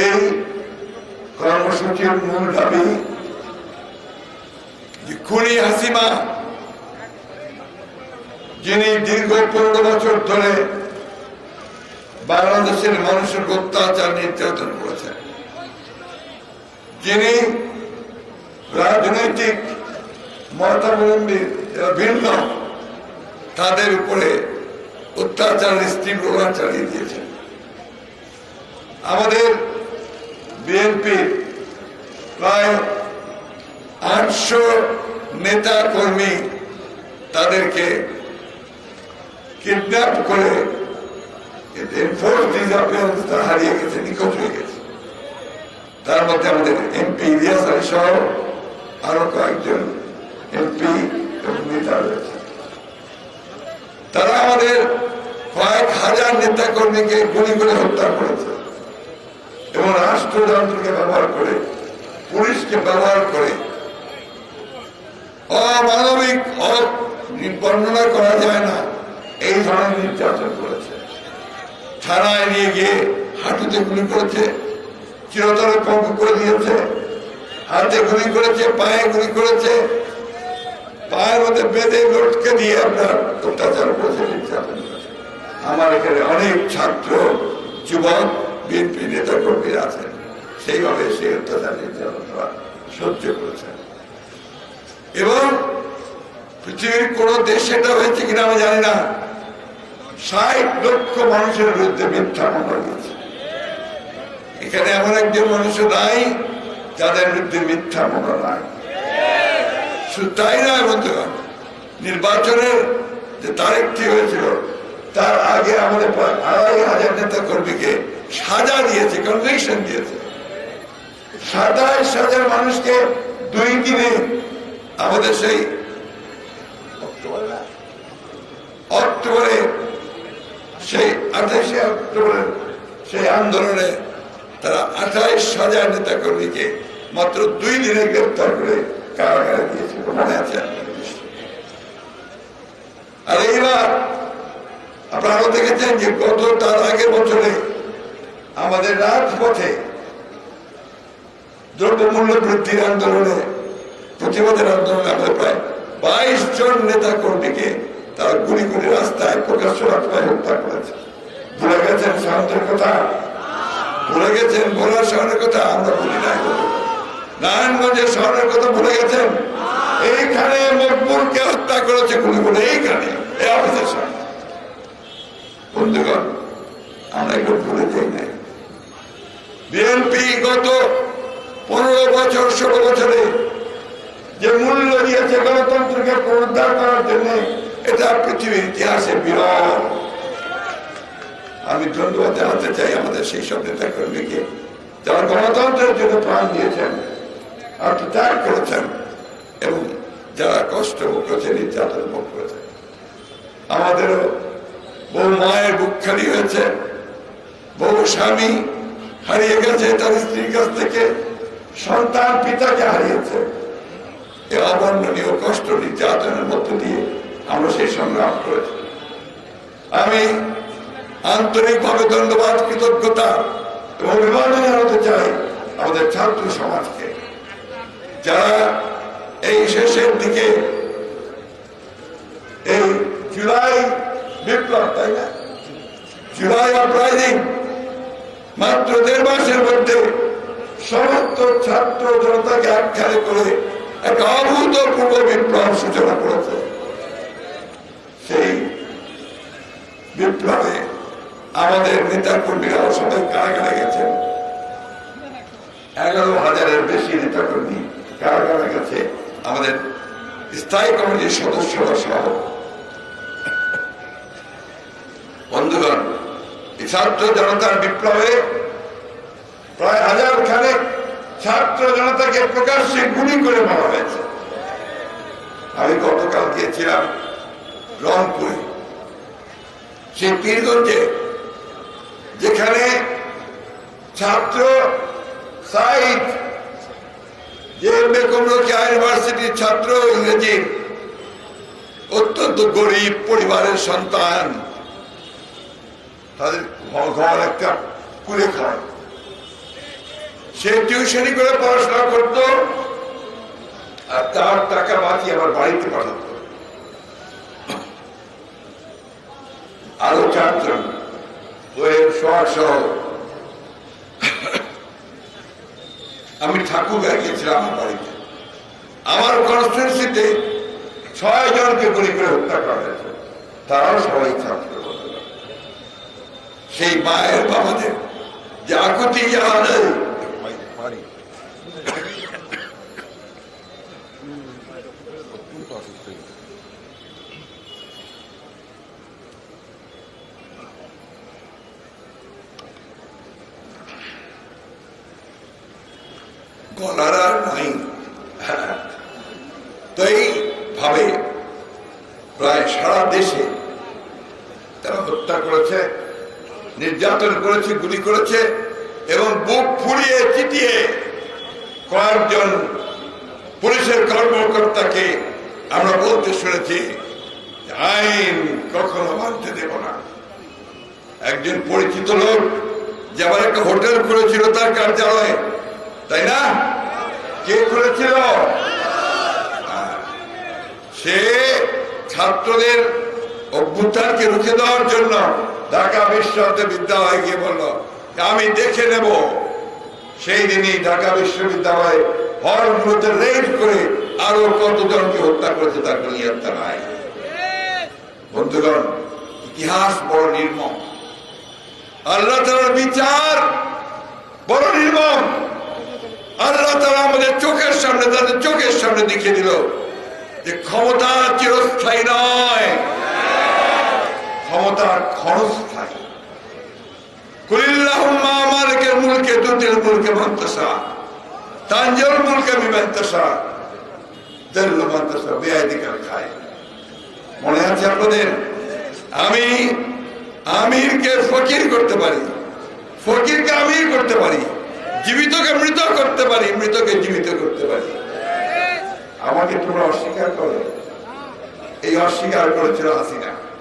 এই কর্মসূচির মূল দাবি খুনি হাসিমা, যিনি দীর্ঘ পনেরো বছর ধরে বাংলাদেশের মানুষের অত্যাচার নির্যাতন করেছেন, যিনি রাজনৈতিক মতাবলম্বী ভিন্ন, তাদের উপরে অত্যাচার তীব্রতা চালিয়ে দিয়েছেন। আমাদের বিএনপির প্রায় আটশো নেতা কর্মী তাদেরকে কিডন্যাপ করে হারিয়ে গেছে, নিখোঁজ হয়ে গেছে। তার মধ্যে আমাদের এমপি ইলিয়াস আলী সহ আরও কয়েকজন এমপি এবং নেতা রয়েছে। তারা আমাদের কয়েক হাজার নেতা কর্মীকে গুলি করে হত্যা করেছে। এবং রাষ্ট্রযন্ত্রকে ব্যবহার করে, পুলিশকে ব্যবহার করে অমানবিক বর্ণনা করা যায় না। এই ধরনের নির্যাতন করেছে। থানায় নিয়ে গিয়ে হাঁটুতে গুলি করেছে, চিরতরে পঙ্গু করে দিয়েছে, হাতে গুলি করেছে, পায়ে গুলি করেছে, পায়ের মধ্যে বেঁধে লটকে দিয়ে আপনার অত্যাচার করেছে, নির্যাতন আমার এখানে অনেক ছাত্র, যুবক বিএনপি নেতা কর্মীরা আছেন সেইভাবে সেই অত্যাচার সহ্য করেছেন এবং পৃথিবীর কোন দেশে এটা হয়েছে কিনা আমি জানি না। ষাট লক্ষ মানুষের বিরুদ্ধে মিথ্যা মামলা এখানে এমন একজন মানুষ নাই, যাদের বিরুদ্ধে মিথ্যা মামলা নাই। শুধু তাই নয়, বন্ধুগণ নির্বাচনের যে তারিখটি হয়েছিল, তার আগে আমাদের আড়াই হাজার নেতা কর্মীকে সাজা দিয়েছে কনভেকশন দিয়েছে। সাতাইশ হাজার মানুষকে দুই দিনে, আমাদের সেই অক্টোবরে সেই আঠাশে অক্টোবরের সেই আন্দোলনে তারা আঠাইশ হাজার নেতা কর্মীকে মাত্র দুই দিনে গ্রেপ্তার করে কারাগারে আছে আর এইবার আপনারাও দেখেছেন যে গত তার আগের বছরে আমাদের রাজপথে দ্রব্যমূল্য বৃদ্ধির আন্দোলনে, প্রতিবাদের আন্দোলনে আমাদের প্রায় বাইশ জন নেতা কর্মীকে তারা গুলি গুলি রাস্তায় প্রকাশ্য রাস্তায় হত্যা করেছে। ভুলে গেছেন শান্তের কথা? ভুলে গেছেন ভোলার শহরের কথা? আমরা বলি নাই নারায়ণগঞ্জের শহরের কথা ভুলে গেছেন? এইখানে মকবুলকে হত্যা করেছে গুলি করে। এইখানে বন্ধুগণ, আমরা এগুলো ভুলে যাই। বিএনপি গত পনেরো বছর, ষোলো বছরে যে মূল্য দিয়েছে গণতন্ত্রকে পুনরুদ্ধার করার জন্য, এটা পৃথিবীর ইতিহাসে বিরল। আমি ধন্যবাদ জানাতে চাই আমাদের সেই সব নেতা কর্মীকে যারা গণতন্ত্রের জন্য প্রাণ দিয়েছেন, আর আত্মত্যাগ করেছেন, এবং যারা কষ্ট ভোগ করেছে নির্যাতন ভোগ করেছে আমাদেরও বহু মায়ের বুক খালি হয়েছে, বহু স্বামী হারিয়ে গেছে, তার স্ত্রীর কাছ থেকে সন্তান পিতাকে হারিয়েছে। এ অবর্ণনীয় কষ্ট নির্যাতনের মধ্য দিয়ে আমরা সেই সংগ্রাম করেছি। আমি আন্তরিকভাবে ধন্যবাদ, কৃতজ্ঞতা এবং অভিবাদন জানাতে চাই আমাদের ছাত্র সমাজকে, যারা এই শেষের দিকে এই জুলাই বিপ্লব, তাই না? জুলাই আপরাইজিং মাত্র দেড় মাসের মধ্যে সমস্ত ছাত্র জনতাকে আখ্যানে করে একটা অভূতপূর্ব বিপ্লব সূচনা করেছে। সেই বিপ্লবে আমাদের নেতা কর্মীরাও সবাই কারাগারে গেছেন? এগারো হাজারের বেশি নেতা কর্মী কারাগারে গেছে? আমাদের স্থায়ী কমিটির সদস্যরা সহ ছাত্র জনতার বিপ্লবে প্রায় হাজার খানেক ছাত্র জনতাকে প্রকাশ্যে গুলি করে মারা হয়েছে। আমি গতকাল গিয়েছিলাম রংপুরে, সেই পীরগঞ্জে, যেখানে ছাত্র সাইড যে বেকমরকিয়া ইউনিভার্সিটির ছাত্র ইংরেজি, অত্যন্ত গরিব পরিবারের সন্তান, তাদের একটা কুলে খায়। সে টিউশনি করে পড়াশোনা করত আর তার টাকা বাঁচিয়ে আবার বাড়িতে পাঠাতো। আরও চারজন আমি ঠাকুর গিয়েছিলাম আমার বাড়িতে। আমার কনস্টিটুন্সিতে ছয় জনকে গুলি করে হত্যা করা হয়েছে। তারাও সবাই ছাত্র। সেই মায়ের বাবাদের। যে আকুতি যাওয়া নেই। গলার আর নাই তো এইভাবে প্রায় সারা দেশে তারা হত্যা করেছে নির্যাতন করেছে, গুলি করেছে এবং বুক ফুলিয়ে চিটিয়ে কয়েকজন পুলিশের কর্মকর্তাকে আমরা বলতে শুনেছি, আইন কখনো মানতে দেব না একজন পরিচিত লোক যে আবার একটা হোটেল করেছিল তার কার্যালয়ে, তাই না কে হ্যাঁ। সে ছাত্রদের অভ্যুত্থানকে রুখে দেওয়ার জন্য ঢাকা বিশ্ববিদ্যালয়ে গিয়ে বলল, আমি দেখে নেব। সেই দিনই ঢাকা বিশ্ববিদ্যালয়ে হলগুলোতে রেড করে আরও কতজনকে হত্যা করেছে তার কোনো নাই। বন্ধুগণ, ইতিহাস বড় নির্মম। আল্লাহ তালার বিচার বড় নির্মম। আল্লাহ তালা আমাদের চোখের সামনে, তাদের চোখের সামনে দেখিয়ে দিল যে ক্ষমতা চিরস্থায়ী নয়। ক্ষমতা ক্ষণস্থায়ী কুলিল্লাহুম্মা মালিকের মুলকে তুতিল মুলকে মুলকে খায়। মনে আছে আমিরকে করতে পারি। করতে পারি। জীবিতকে মৃত করতে পারি, মৃতকে জীবিত করতে পারি। আমাকে তোমরা অস্বীকার করো। এই অস্বীকার করেছিল হাসিনা।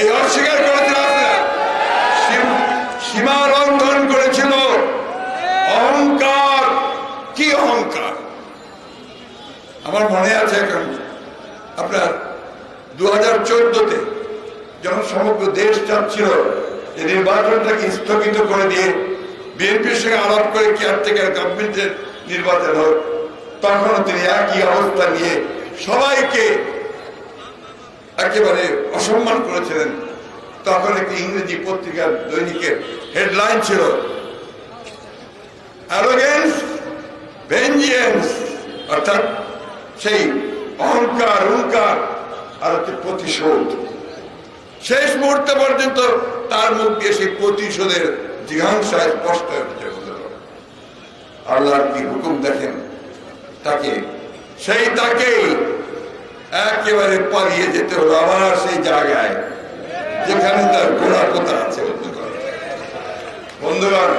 এই অস্বীকার করেছিল সীমা লঙ্ঘন করেছিল। অহংকার। কি অহংকার? আমার মনে আছে এখন, আপনার দু হাজার চোদ্দতে যখন সমগ্র দেশ চাচ্ছিল যে নির্বাচনটাকে স্থগিত করে দিয়ে বিএনপির সঙ্গে আলাপ করে কেয়ারটেকার গভর্নমেন্টের নির্বাচন হোক, তখনও তিনি একই অবস্থা নিয়ে সবাইকে একেবারে অসম্মান করেছিলেন। তখন একটি ইংরেজি পত্রিকার দৈনিকের হেডলাইন ছিল অর্থাৎ সেই অহংকার হুঙ্কার আর হচ্ছে প্রতিশোধ। শেষ মুহূর্ত পর্যন্ত তার মুখ দিয়ে সেই প্রতিশোধের জিঘাংসা স্পষ্ট হচ্ছে আল্লাহর কি হুকুম দেখেন? তাকে, সেই তাকেই একেবারে পালিয়ে যেতে হলো আবার সেই জায়গায়, যেখানে তার গোড়া কোথা আছে। বন্ধুগণ,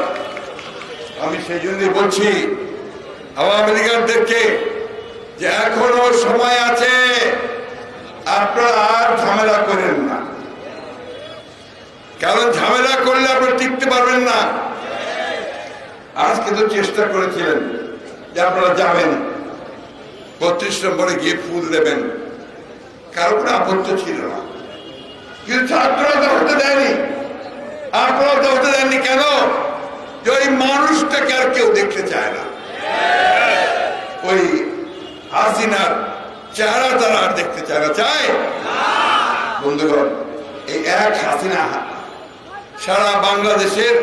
আমি সেই জন্যই বলছি, আওয়ামী লীগারদেরকে যে এখনও সময় আছে, আপনারা আর ঝামেলা করেন না। কারণ ঝামেলা করলে আপনারা টিকতে পারবেন না। আজকে তো চেষ্টা করেছিলেন যে আপনারা যাবেন, বত্রিশ নম্বরে গিয়ে ফুল দেবেন। কারও কোনো আপত্তি ছিল না। কিন্তু ছাত্ররা তো হতে দেয়নি। আপনারা হতে দেননি কেন? যে ওই মানুষটাকে আর কেউ দেখতে চায় না। ওই হাসিনার চেহারা তারা আর দেখতে চায় না। চায়? বন্ধুগণ, এই এক হাসিনা সারা বাংলাদেশের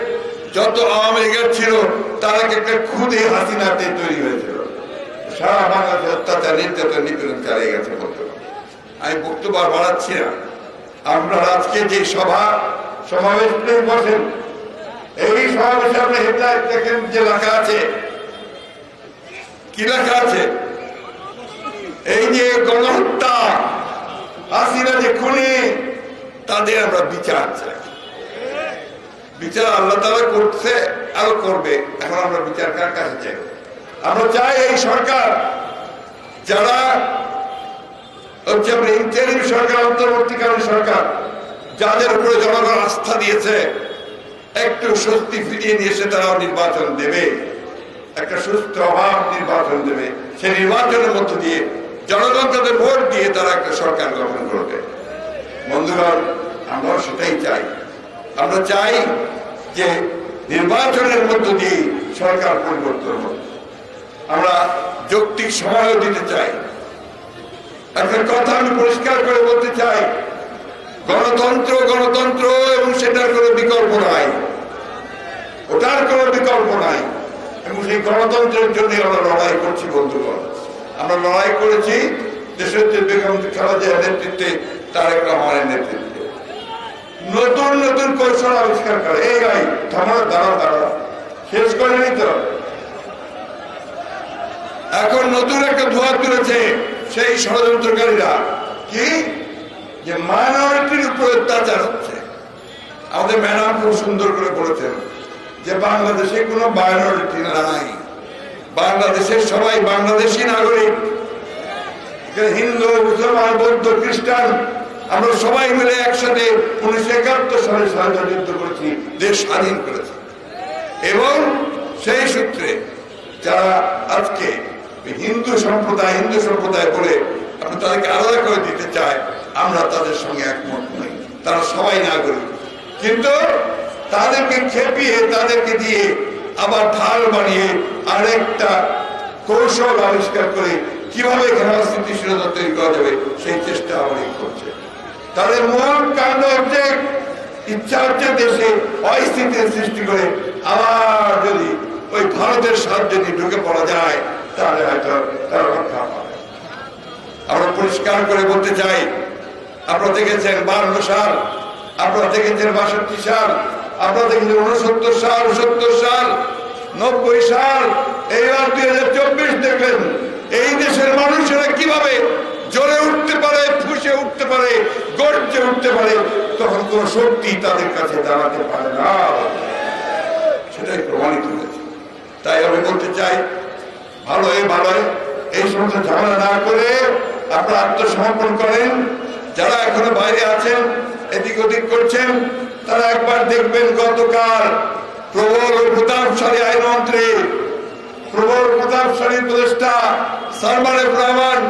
যত আওয়ামী লীগের ছিল, তারা একটা খুদে হাসিনাতে তৈরি হয়েছিল। সারা বাংলাদেশে অত্যাচার, নির্যাতন, নিপীড়ন চালিয়ে গেছে বলতে। আমি বক্তব্য আর বাড়াচ্ছি না। আমরা আজকে যে সভা সমাবেশ করে বসেন, এই সমাবেশে আপনি হেডলাইট দেখেন যে লেখা আছে। কি লেখা আছে? এই যে গণহত্যা, হাসিনা যে খুনি, তাদের আমরা বিচার চাই। বিচার আল্লাহ তালা করছে, আরও করবে। এখন আমরা বিচার কার কাছে চাই? আমরা চাই এই সরকার, যারা হচ্ছে আমরা ইন্টারিম সরকার, অন্তর্বর্তীকালীন সরকার, যাদের উপরে জনগণ আস্থা দিয়েছে, একটু স্বস্তি ফিরিয়ে নিয়ে এসে তারাও নির্বাচন দেবে। একটা সুস্থ অভাব নির্বাচন দেবে। সেই নির্বাচনের মধ্য দিয়ে জনগণ তাদের ভোট দিয়ে তারা একটা সরকার গঠন করবে। বন্ধুগণ আমরা সেটাই চাই। আমরা চাই যে নির্বাচনের মধ্য দিয়ে সরকার পরিবর্তন হোক। আমরা যৌক্তিক সময়ও দিতে চাই। একটা কথা আমি পরিষ্কার করে বলতে চাই। গণতন্ত্র গণতন্ত্র এবং সেটার কোনো বিকল্প নাই। ওটার কোনো বিকল্প নাই। এবং সেই গণতন্ত্রের জন্য আমরা লড়াই করছি, বন্ধুগণ। আমরা লড়াই করেছি দেশের বেগম খালেদা নেতৃত্বে, তারেক রহমানের নেতৃত্বে। নতুন নতুন কৌশল আবিষ্কার করে। এই গাই থামার দাঁড়া দাঁড়া শেষ করেনি তো? এখন নতুন একটা ধোয়া তুলেছে। সেই ষড়যন্ত্রকারীরা। কি? যে মাইনরিটির উপর অত্যাচার হচ্ছে। আমাদের ম্যাডাম খুব সুন্দর করে বলেছেন যে বাংলাদেশে কোনো মাইনরিটি নাই। বাংলাদেশের সবাই বাংলাদেশি নাগরিক। হিন্দু, মুসলমান, বৌদ্ধ, খ্রিস্টান, আমরা সবাই মিলে একসাথে উনিশশো একাত্তর সালে স্বাধীনতা যুদ্ধ করেছি, দেশ স্বাধীন করেছি। এবং সেই সূত্রে যারা আজকে হিন্দু সম্প্রদায় হিন্দু সম্প্রদায় বলে আমরা তাদেরকে আলাদা করে দিতে চাই আমরা তাদের সঙ্গে একমত নই। তারা সবাই নাগরিক। কিন্তু তাদেরকে খেপিয়ে, তাদেরকে দিয়ে আবার ঢাল বানিয়ে আরেকটা কৌশল আবিষ্কার করে কীভাবে এখানে স্থিতিশীলতা তৈরি করা যাবে, সেই চেষ্টা আমাদের করছে। তাদের মূল কাণ্ড হচ্ছে ইচ্ছা হচ্ছে দেশে অস্থিতির সৃষ্টি করে আবার যদি ওই ভারতের সাহায্য নিয়ে ঢুকে পড়া যায় তাহলে হয়তো তারা রক্ষা পাবে আমরা পরিষ্কার করে বলতে চাই, আপনারা দেখেছেন বান্ন সাল, আপনারা দেখেছেন বাষট্টি সাল, আপনারা দেখেছেন উনসত্তর সাল উনসত্তর সাল, নব্বই সাল, এইবার দুই হাজার চব্বিশ দেখলেন, এই দেশের মানুষেরা কীভাবে জ্বলে উঠতে পারে, ফুসে উঠতে পারে, গর্জে উঠতে পারে, তখন কোন শক্তি তাদের কাছে দাঁড়াতে পারে না। সেটাই প্রমাণিত হয়েছে। তাই আমি বলতে চাই ভালো ভালো এই সমস্ত ঝামেলা না করে আপনারা আত্মসমর্পণ করেন। যারা এখনও বাইরে আছেন, এদিক ওদিক করছেন, তারা একবার দেখবেন গতকাল প্রবল প্রতাপশালী আইনমন্ত্রী, প্রবল প্রতাপশালী উপদেষ্টা সালমান রহমান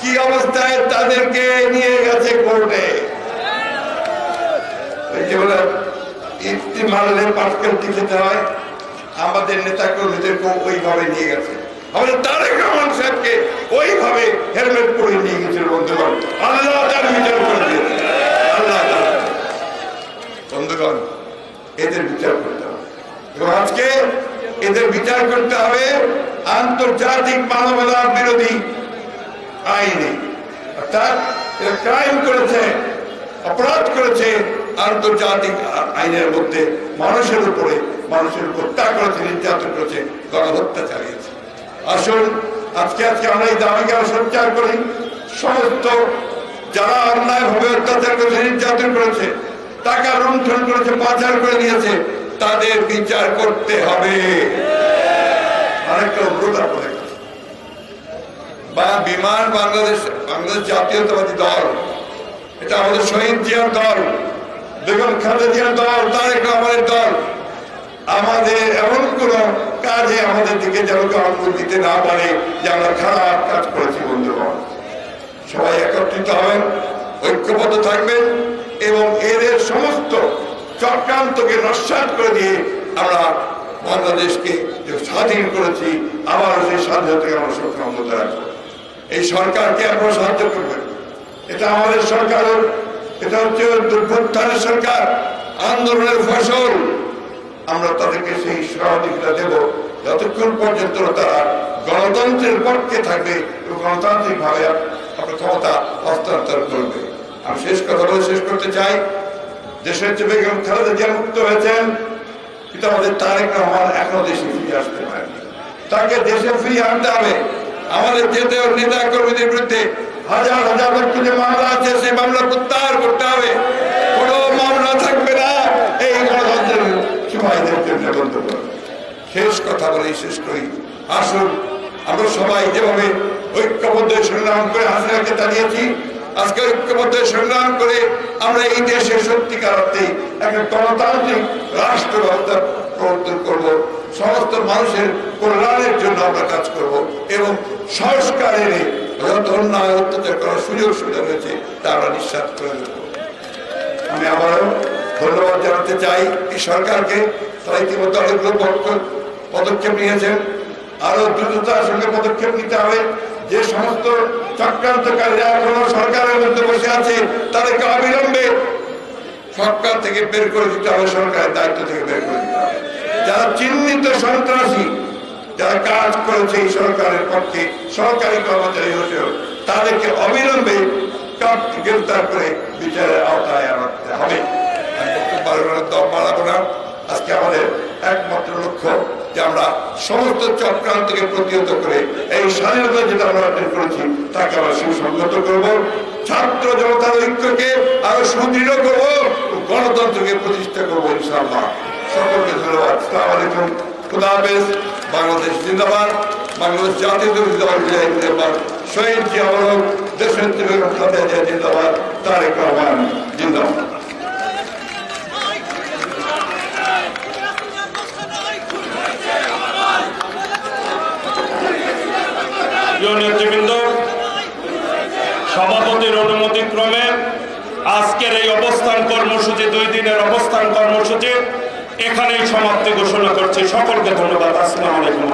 কি অবস্থায় তাদেরকে নিয়ে গেছে কোর্টে? ইফতি মারলে পাটকেল খেতে হয়? আমাদের নেতা কর্মীদেরকে ওইভাবে নিয়ে গেছে। ওইভাবে নিয়ে এদের বিচার করতে হবে। আন্তর্জাতিক বিরোধী আইনে। অর্থাৎ এরা ক্রাইম করেছে, অপরাধ করেছে আন্তর্জাতিক আইনের মধ্যে মানুষের উপরে, মানুষের হত্যা করেছে, নির্যাতন করেছে, গণহত্যা চালিয়েছে। আসুন, আজকে আজকে আমরা এই দাবিকে সঞ্চার করি। সমস্ত যারা অন্যায় ভাবে অত্যাচার করেছে, নির্যাতন করেছে, টাকা লুণ্ঠন করেছে, পাচার করে নিয়েছে, তাদের বিচার করতে হবে। বা বিমান বাংলাদেশ বাংলাদেশ জাতীয়তাবাদী দল, এটা আমাদের শহীদ জিয়ার দল, বেগম খালেদা জিয়ার দল তারেক রহমানের দল। আমাদের এমন কোন কাজে আমাদের দিকে যেন কেউ আঙুল দিতে না পারে যে আমরা খারাপ কাজ করেছি, বন্ধুগণ। সবাই একত্রিত হবেন, ঐক্যবদ্ধ থাকবেন এবং এদের সমস্ত চক্রান্তকে নস্বাত করে দিয়ে আমরা বাংলাদেশকে স্বাধীন করেছি আবার সেই স্বাধীনতাকে আমরা সক্ষমতা রাখব। এই সরকারকে আপনারা সাহায্য করবেন। এটা আমাদের সরকারের, এটা হচ্ছে দুর্ভোত্থানের সরকার, আন্দোলনের ফসল। আমরা তাদেরকে সেই সহযোগিতা দেব। যতক্ষণ পর্যন্ত তারা গণতন্ত্রের পক্ষে থাকবে এবং গণতান্ত্রিক ভাবে আপনার ক্ষমতা হস্তান্তর করবে। আমি শেষ কথা বলে শেষ করতে চাই। দেশের যে বেগম খালেদা জিয়া মুক্ত হয়েছেন, কিন্তু আমাদের তারেক রহমান এখনও দেশে ফিরে আসতে পারেনি তাকে দেশে ফিরিয়ে আনতে হবে। আমাদের যেতে নেতা কর্মীদের বিরুদ্ধে হাজার হাজার লক্ষ যে মামলা আছে, সেই মামলা প্রত্যাহার করতে হবে কোনো মামলা থাকবে না এই গণতন্ত্রের সিপাহীদের জন্য শেষ কথা বলে শেষ করি। আসুন, আমরা সবাই যেভাবে ঐক্যবদ্ধ সংগ্রাম করে হাসিনাকে দাঁড়িয়েছি আজকে ঐক্যবদ্ধ সংগ্রাম করে আমরা এই দেশে সত্যিকার অর্থে একটা গণতান্ত্রিক রাষ্ট্র ব্যবস্থা প্রবর্তন করব। সমস্ত মানুষের কল্যাণের জন্য আমরা কাজ করব এবং সংস্কার এনে যত অন্যায় অত্যাচার করার সুযোগ সুবিধা রয়েছে, তা আমরা নিঃশ্বাস করে আমি আবারও ধন্যবাদ জানাতে চাই এই সরকারকে। তারা ইতিমধ্যে অনেকগুলো পদক্ষেপ নিয়েছেন আরও দ্রুততার সঙ্গে পদক্ষেপ নিতে হবে। যে সমস্ত চক্রান্তকারীরা এখনও সরকারের মধ্যে বসে আছে, তাদেরকে অবিলম্বে সরকার থেকে বের করে দিতে হবে, সরকারের দায়িত্ব থেকে বের করে দিতে হবে। যারা চিহ্নিত সন্ত্রাসী, যারা কাজ করেছে এই সরকারের পক্ষে, সরকারি কর্মচারী হয়েছিল তাদেরকে অবিলম্বে গ্রেফতার করে বিচারের আওতায় আনতে হবে। বাড়ানোর দম বাড়াবো না। আজকে আমাদের একমাত্র লক্ষ্য যে আমরা সমস্ত চক্রান্তকে প্রতিহত করে এই স্বাধীনতা যেটা আমরা অর্জন করেছি, তাকে আমরা সুসংগত করব, ছাত্র জনতার ঐক্যকে আরও সুদৃঢ় করব গণতন্ত্রকে প্রতিষ্ঠা করব ইনশাআল্লাহ। সকলকে ধন্যবাদ। আসসালামু আলাইকুম। খুদা হাফেজ। বাংলাদেশ জিন্দাবাদ। বাংলাদেশ জাতীয় জিন্দাবাদ। শহীদ জিয়াউল দেশের জিন্দাবাদ। তারেক রহমান, জিন্দাবাদ। প্রিয় নেতৃবৃন্দ, সভাপতির অনুমতি ক্রমে আজকের এই অবস্থান কর্মসূচি, দুই দিনের অবস্থান কর্মসূচি এখানেই সমাপ্তি ঘোষণা করছি। সকলকে ধন্যবাদ। আসসালামু আলাইকুম